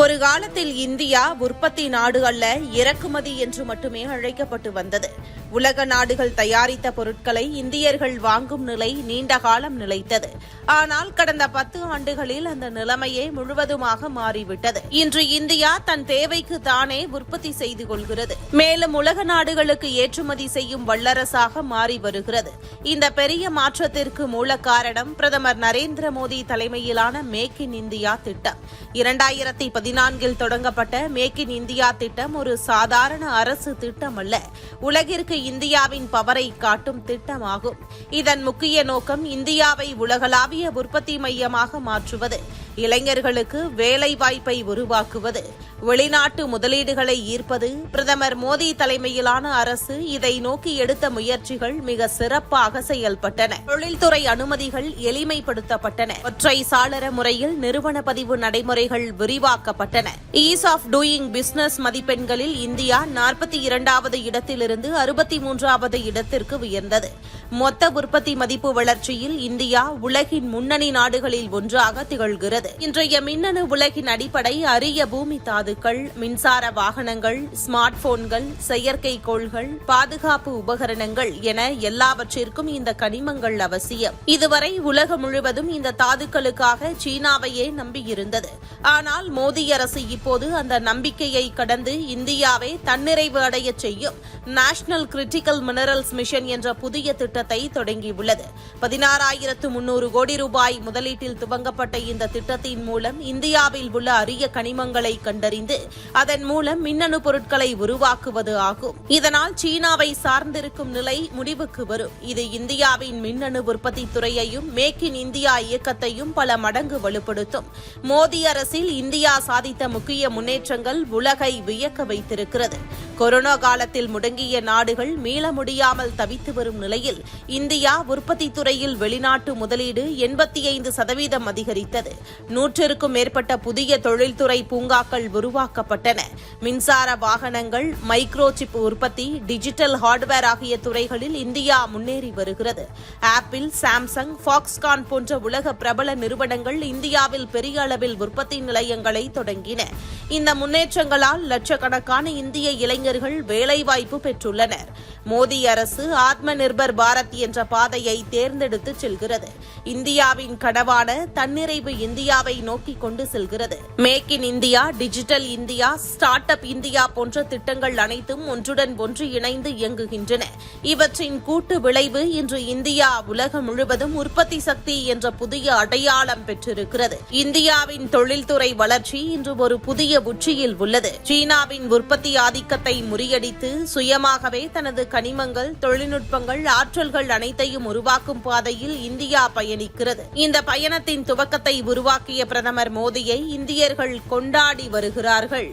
ஒரு காலத்தில் இந்தியா உற்பத்தி நாடு அல்ல இறக்குமதி என்று மட்டுமே அழைக்கப்பட்டு வந்தது. உலக நாடுகள் தயாரித்த பொருட்களை இந்தியர்கள் வாங்கும் நிலை நீண்ட காலம் நிலைத்தது. ஆனால் கடந்த பத்து ஆண்டுகளில் அந்த நிலைமையே முழுவதுமாக மாறிவிட்டது. இன்று இந்தியா தன் தேவைக்கு தானே உற்பத்தி செய்து கொள்கிறது. மேலும் உலக நாடுகளுக்கு ஏற்றுமதி செய்யும் வல்லரசாக மாறி வருகிறது. இந்த பெரிய மாற்றத்திற்கு மூல காரணம் பிரதமர் நரேந்திர மோடி தலைமையிலான மேக் இன் இந்தியா திட்டம். இரண்டாயிரத்தி பதினான்கில் தொடங்கப்பட்ட மேக் இன் இந்தியா திட்டம் ஒரு சாதாரண அரசு திட்டம் அல்ல உலகிற்கு இந்தியாவின் பவரை காட்டும் திட்டமாகும். இதன் முக்கிய நோக்கம் இந்தியாவை உலகளாவிய உற்பத்தி மையமாக மாற்றுவது. இளைஞர்களுக்கு வேலை வாய்ப்பை உருவாக்குவது வெளிநாட்டு முதலீடுகளை ஈர்ப்பது. பிரதமர் மோடி தலைமையிலான அரசு இதை நோக்கி எடுத்த முயற்சிகள் மிக சிறப்பாக செயல்பட்டன. தொழில்துறை அனுமதிகள் எளிமைப்படுத்தப்பட்டன. ஒற்றை சாளர முறையில் நிறுவன பதிவு நடைமுறைகள் விரிவாக்கப்பட்டன. ஈஸ் ஆஃப் டூயிங் பிசினஸ் மதிப்பெண்களில் இந்தியா நாற்பத்தி இரண்டாவது இடத்திலிருந்து அறுபத்தி மூன்றாவது இடத்திற்கு உயர்ந்தது. மொத்த உற்பத்தி மதிப்பு வளர்ச்சியில் இந்தியா உலகின் முன்னணி நாடுகளில் ஒன்றாக திகழ்கிறது. இன்றைய மின்னணு உலகின் அடிப்படை அரிய பூமி தாதுக்கள் மின்சார வாகனங்கள் ஸ்மார்ட் போன்கள் செயற்கைக்கோள்கள் பாதுகாப்பு உபகரணங்கள் என எல்லாவற்றிற்கும் இந்த கனிமங்கள் அவசியம். இதுவரை உலகம் முழுவதும் இந்த தாதுக்களுக்காக சீனாவையே நம்பியிருந்தது. ஆனால் மோடி அரசு இப்போது அந்த நம்பிக்கையை கடந்து இந்தியாவை தன்னிறைவு அடைய செய்யும் நேஷனல் கிரிட்டிக்கல் மினரல்ஸ் மிஷன் என்ற புதிய திட்டத்தை தொடங்கியுள்ளது. பதினாறாயிரத்து முன்னூறு கோடி ரூபாய் முதலீட்டில் துவங்கப்பட்ட இந்த திட்டம் திட்டத்தின் மூலம் இந்தியாவில் உள்ள அரிய கனிமங்களை கண்டறிந்து அதன் மூலம் மின்னணு பொருட்களை உருவாக்குவது ஆகும். இதனால் சீனாவை சார்ந்திருக்கும் நிலை முடிவுக்கு வரும். இது இந்தியாவின் மின்னணு உற்பத்தி துறையையும் மேக் இன் இந்தியா இயக்கத்தையும் பல மடங்கு வலுப்படுத்தும். மோடி அரசில் இந்தியா சாதித்த முக்கிய முன்னேற்றங்கள் உலகை வியக்க வைத்திருக்கிறது. கொரோனா காலத்தில் முடங்கிய நாடுகள் மீள முடியாமல் தவித்து வரும் நிலையில் இந்தியா உற்பத்தி துறையில் வெளிநாட்டு முதலீடு எண்பத்தி ஐந்து சதவீதம் அதிகரித்தது. நூற்றிற்கும் மேற்பட்ட புதிய தொழில்துறை பூங்காக்கள் உருவாக்கப்பட்டன. மின்சார வாகனங்கள் மைக்ரோ சிப் உற்பத்தி டிஜிட்டல் ஹார்ட்வேர் ஆகிய துறைகளில் இந்தியா முன்னேறி வருகிறது. ஆப்பிள் சாம்சங் ஃபாக்ஸ்கான் போன்ற உலக பிரபல நிறுவனங்கள் இந்தியாவில் பெரிய அளவில் உற்பத்தி நிலையங்களை தொடங்கின. இந்த முன்னேற்றங்களால் லட்சக்கணக்கான இந்திய இளைஞர்கள் வேலைவாய்ப்பு பெற்றுள்ளனர். மோடி அரசு ஆத்ம நிர்பர் பாரத் என்ற பாதையை தேர்ந்தெடுத்து செல்கிறது. இந்தியாவின் கனவான தன்னிறைவு இந்தியாவை நோக்கி கொண்டு செல்கிறது. Make in India digital India start up India போன்ற திட்டங்கள் அனைத்தும் ஒன்றுடன் ஒன்று இணைந்து இயங்குகின்றன. இவற்றின் கூட்டு விளைவு இன்று இந்தியா உலகம் முழுவதும் உற்பத்தி சக்தி என்ற புதிய அடையாளம் பெற்றிருக்கிறது. இந்தியாவின் தொழில்துறை வளர்ச்சி இன்று ஒரு புதிய உச்சியில் உள்ளது. சீனாவின் உற்பத்தி ஆதிக்கத்தை முறியடித்து சுயமாகவே தனது கனிமங்கள் தொழில்நுட்பங்கள் ஆற்றல்கள் அனைத்தையும் உருவாக்கும் பாதையில் இந்தியா பயணிக்கிறது. இந்த பயணத்தின் துவக்கத்தை உருவாக்கிய பிரதமர் மோடியை இந்தியர்கள் கொண்டாடி வருகிறார்கள்.